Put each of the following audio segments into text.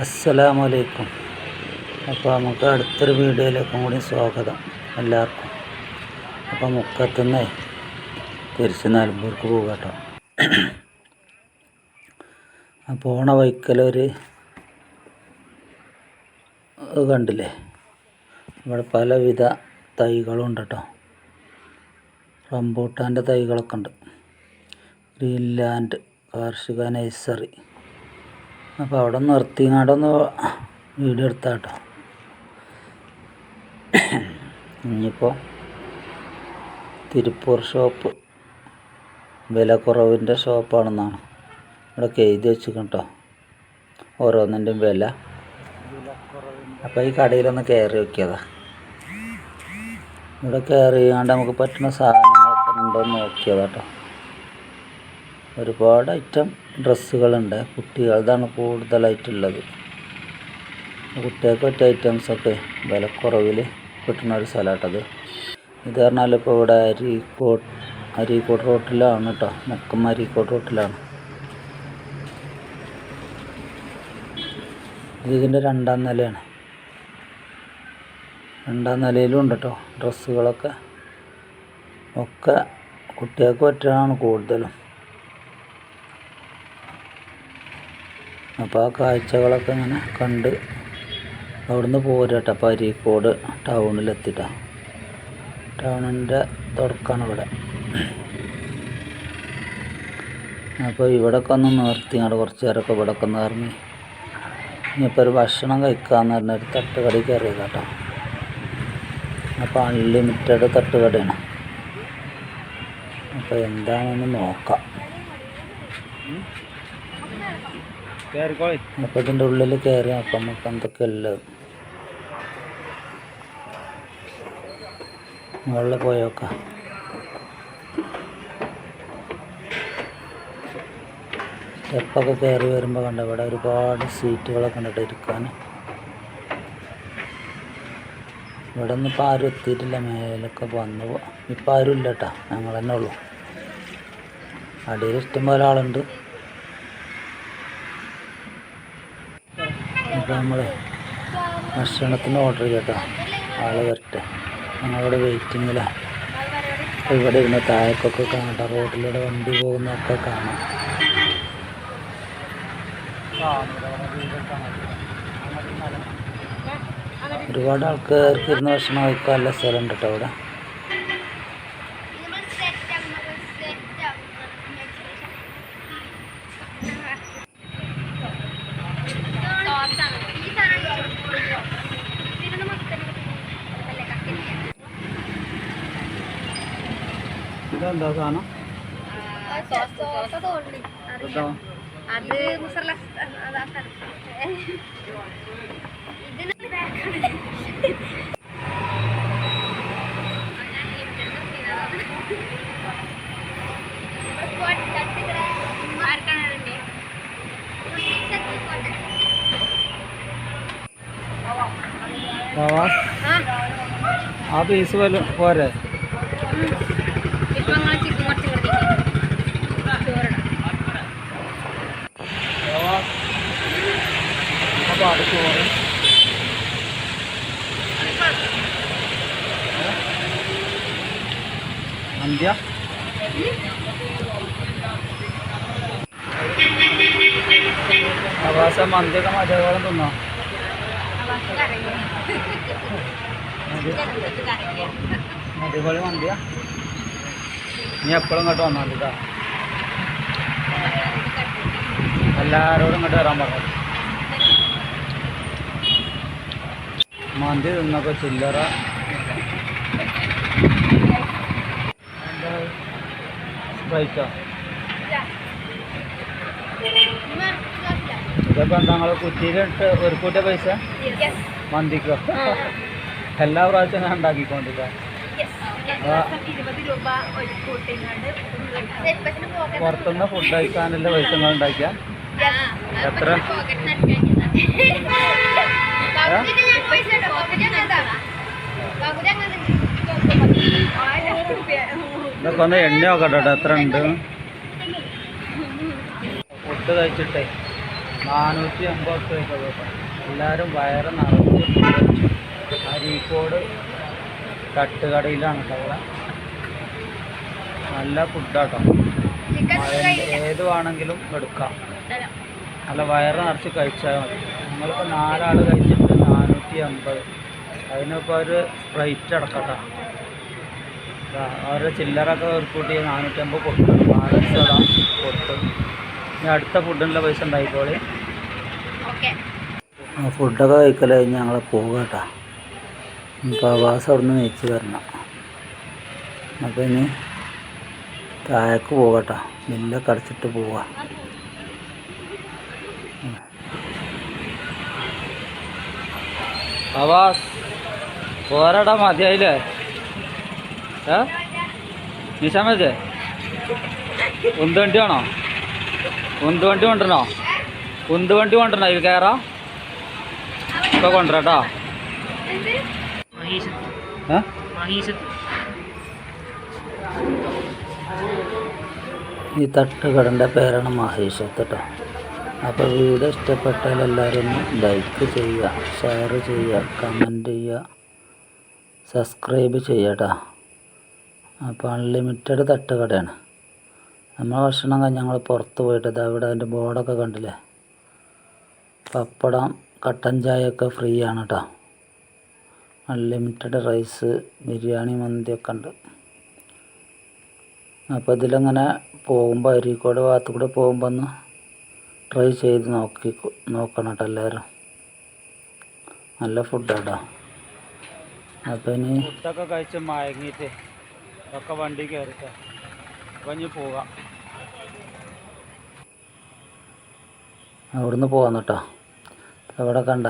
അസ്സലാമലൈക്കും. അപ്പോൾ നമുക്ക് അടുത്തൊരു വീഡിയോയിലേക്കും കൂടി സ്വാഗതം എല്ലാവർക്കും. അപ്പോൾ മുക്കത്തുനിന്ന് തിരിച്ച് നിലമ്പൂർക്ക് പോകുക കേട്ടോ. ആ പോണ വൈക്കലൊരു കണ്ടില്ലേ? ഇവിടെ പലവിധ തൈകളും ഉണ്ട് കേട്ടോ. റംബൂട്ടാന്റെ തൈകളൊക്കെ ഉണ്ട്. ഗ്രീൻലാൻഡ് കാർഷിക നഴ്സറി. അപ്പോൾ അവിടെ നിർത്തിങ്ങാണ്ടൊന്ന് വീഡിയോ എടുത്താട്ടോ. ഇനിയിപ്പോൾ തിരുപ്പൂർ ഷോപ്പ് വില കുറവിന്റെ ഷോപ്പാണെന്നാണ്. ഇവിടെ എഴുതി വെച്ചിട്ടോ ഓരോന്നിന്റെയും വില. അപ്പോൾ ഈ കടയിലൊന്ന് കയറി നോക്കിയതാ. ഇവിടെ കയറി കണ്ട് നമുക്ക് പറ്റുന്ന സാധനങ്ങളൊക്കെ ഉണ്ടോയെന്ന് നോക്കിയതാ കേട്ടോ ഒരുപാട് ഐറ്റം ഡ്രസ്സുകളുണ്ട് കുട്ടികളുടെതാണ് കൂടുതലായിട്ടുള്ളത്. കുട്ടികൾക്ക് പറ്റിയ ഐറ്റംസൊക്കെ വിലക്കുറവിൽ കിട്ടുന്ന ഒരു സ്ഥലമാട്ടത് ഇത് പറഞ്ഞാൽ ഇപ്പോൾ ഇവിടെ അരീക്കോട്ട് അരീക്കോട്ട് റോട്ടിലാണ് കേട്ടോ മുക്കം അരീക്കോട്ട് റോട്ടിലാണ്. ഇത് ഇതിന്റെ രണ്ടാം നിലയാണ്. രണ്ടാം നിലയിലും ഉണ്ട് കേട്ടോ ഡ്രസ്സുകളൊക്കെ ഒക്കെ കുട്ടികൾക്ക് പറ്റാണ് കൂടുതലും. അപ്പോൾ ആ കാഴ്ചകളൊക്കെ ഇങ്ങനെ കണ്ട് അവിടുന്ന് പോരട്ടെ. അപ്പോൾ അരീക്കോട് ടൗണിലെത്തിട്ടാ. ടൗണിന്റെ തുടക്കമാണ് ഇവിടെ. അപ്പോൾ ഇവിടെയൊക്കെ ഒന്ന് നിർത്തി അവിടെ കുറച്ച് നേരമൊക്കെ ഇവിടെ ഒക്കെ ഇറങ്ങി. ഇനിയിപ്പോൾ ഒരു ഭക്ഷണം കഴിക്കാമെന്ന് പറഞ്ഞ ഒരു തട്ടുകടി കയറിയത് കേട്ടോ അപ്പോൾ അൺലിമിറ്റഡ് തട്ടുകടയാണ്. അപ്പോൾ എന്താണെന്ന് നോക്കാം. ഇതിന്റെ ഉള്ളിൽ കയറി അപ്പം നമുക്ക് എന്തൊക്കെ ഉള്ളത്. മുകളിൽ പോയോക്കാം സ്റ്റെപ്പൊക്കെ കയറി വരുമ്പോൾ കണ്ട? ഇവിടെ ഒരുപാട് സീറ്റുകളൊക്കെ കണ്ടിട്ട് ഇരിക്കാൻ ഇവിടെ ഒന്നും ഇപ്പോൾ ആരും എത്തിയിട്ടില്ല മേലൊക്കെ വന്നു. ഇപ്പം ആരും ഇല്ല കേട്ടോ ഞങ്ങൾ തന്നെ ഉള്ളൂ. അടിയിൽ ഇഷ്ടംപോലെ ആളുണ്ട്. അപ്പോൾ നമ്മൾ ഭക്ഷണത്തിന് ഓർഡർ ചെയ്യട്ടോ. ആൾ വരട്ടെ. ഞങ്ങളവിടെ വെയിറ്റിങ്ങിലാണ് ഇവിടെ ഇരുന്ന് താഴേക്കൊക്കെ കാണട്ടെ. റോഡിലൂടെ വണ്ടി പോകുന്നൊക്കെ കാണാം. ഒരുപാട് ആൾക്കാർക്ക് ഇരുന്ന് ഭക്ഷണം കഴിക്കാൻ നല്ല സ്ഥലമുണ്ട് കേട്ടോ അവിടെ. ഇതെന്താ സാധനം? ആ പീസ് പോരെ. ഇപ്പൊ ഞങ്ങൾ ചിക്കൻ കുറച്ച് ചോറിടാം പ്രവാസ് അപ്പോൾ അത് ചോറ് അന്ത്യ പ്രവാസ മന്തിയൊക്കെ മജാവോളം തിന്നോ അടിപൊളി മന്തിയാ നീ എപ്പോഴും ഇങ്ങോട്ട് വന്നാൽ മതി കേട്ടോ എല്ലാവരോടും ഇങ്ങോട്ട് വരാൻ പറഞ്ഞു മന്തി തിന്നപ്പോൾ ചില്ലറ. സ്പ്രൈറ്റോ. ഇതൊക്കെ നിങ്ങൾ കുറ്റിയിലിട്ട് ഒരു കൂട്ടിയ പൈസ? മന്തിക്കോ? എല്ലാ പ്രാവശ്യം ഞാൻ ഉണ്ടാക്കിക്കൊണ്ടിരിക്കാം ഇരുപത് രൂപ ഒരു കൂട്ടിങ്ങാണ്ട് പുറത്തുനിന്ന് ഫുഡ് കഴിക്കാനുള്ള പൈസ നിങ്ങൾ ഉണ്ടാക്കിയ എത്ര? ഇതൊക്കെ ഒന്ന് എണ്ണ നോക്കട്ടെ കേട്ടോ എത്ര ഉണ്ട്? ഫുഡ് കഴിച്ചിട്ടേ നാനൂറ്റി അമ്പത് രൂപ എല്ലാവരും വയറ് നിറച്ച് അരീക്കോട് തട്ടുകടയിലാണ് കേട്ടോ നല്ല ഫുഡാട്ടോ. ഏത് വേണമെങ്കിലും എടുക്കാം. നല്ല വയറ് നിറച്ച് കഴിച്ചാൽ മതി. നമ്മളിപ്പോൾ നാലാൾ കഴിച്ചിട്ട് നാനൂറ്റി അമ്പത്. അതിനിപ്പോൾ ഒരു സ്പ്രൈറ്റ് അടക്കട്ടോ. അവരുടെ ചില്ലറൊക്കെ കൂട്ടി നാനൂറ്റമ്പത് കൊടുത്തു. ബാലൻസ് കൊടുത്തു. ഇനി അടുത്ത ഫുഡിനുള്ള പൈസ ഉണ്ടായിക്കോളി. ഫുഡൊക്കെ കഴിക്കൽ കഴിഞ്ഞ് ഞങ്ങൾ പോകുക കേട്ടോ പ്രവാസം അവിടെ നിന്ന് വെച്ച് തരണം അപ്പോൾ ഇനി താഴേക്ക് പോകട്ടോ. മെല്ലെ കടിച്ചിട്ട് പോവുക പ്രവാസ് പോരാടാ മതിയായില്ലേ? ഏ? നിശാമേ ഉന്ത് വണ്ടി വേണോ? ഉന്ത് വണ്ടി കൊണ്ടുവരണോ? ഉന്ത് വണ്ടി കൊണ്ടുവരണോ? ഇതിൽ കയറാം. ഇപ്പൊ കൊണ്ടുവരാട്ടോ ഈ തട്ടുകടന്റെ പേരാണ് മഹേഷത്ത് കേട്ടോ. അപ്പോൾ വീട് ഇഷ്ടപ്പെട്ടാൽ എല്ലാവരും ഒന്ന് ലൈക്ക് ചെയ്യുക ഷെയർ ചെയ്യുക കമന്റ് ചെയ്യുക സബ്സ്ക്രൈബ് ചെയ്യുക കേട്ടോ. അപ്പോൾ അൺലിമിറ്റഡ് തട്ടുകടയാണ്. നമ്മൾ ഭക്ഷണം കഴിഞ്ഞ് ഞങ്ങൾ പുറത്ത് പോയിട്ട് ഇതാ ഇവിടെ അതിന്റെ ബോർഡൊക്കെ കണ്ടില്ലേ? പപ്പടം കട്ടൻ ചായ ഒക്കെ ഫ്രീ ആണ് കേട്ടോ. അൺലിമിറ്റഡ് റൈസ് ബിരിയാണി മന്തിയൊക്കെ ഉണ്ട്. അപ്പോൾ ഇതിലങ്ങനെ പോകുമ്പോൾ അരീക്കോട് ഭാഗത്ത് കൂടെ പോകുമ്പോൾ ഒന്ന് ട്രൈ ചെയ്ത് നോക്കി നോക്കണം കേട്ടോ എല്ലാവരും. നല്ല ഫുഡാട്ടോ അപ്പോൾ ഇനി ഫുഡൊക്കെ കഴിച്ച് മയങ്ങിയിട്ട് ഒക്കെ വണ്ടി കയറിട്ട് അപ്പം ഇനി പോകാം. അവിടുന്ന് പോകാം കേട്ടോ. അവിടെ കണ്ട.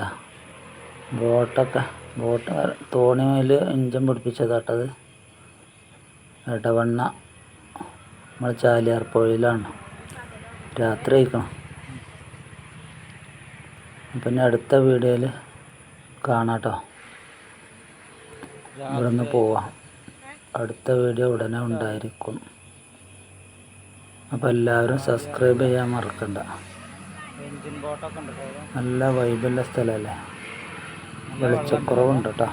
ബോട്ടൊക്കെ ബോട്ട് തോണിയിൽ ഇഞ്ചൻ പിടിപ്പിച്ചതാട്ടത് ഇടവണ്ണ നമ്മൾ ചാലിയാർ പുഴയിലാണ്. രാത്രി ആയിക്കണം. പിന്നെ അടുത്ത വീഡിയോയിൽ കാണാട്ടോ. ഇവിടെ നിന്ന് പോവാം. അടുത്ത വീഡിയോ ഉടനെ ഉണ്ടായിരിക്കും. അപ്പോൾ എല്ലാവരും സബ്സ്ക്രൈബ് ചെയ്യാൻ മറക്കണ്ട. നല്ല വൈബുള്ള സ്ഥലമല്ലേ വെളിച്ചക്കുറവുണ്ട് കേട്ടോ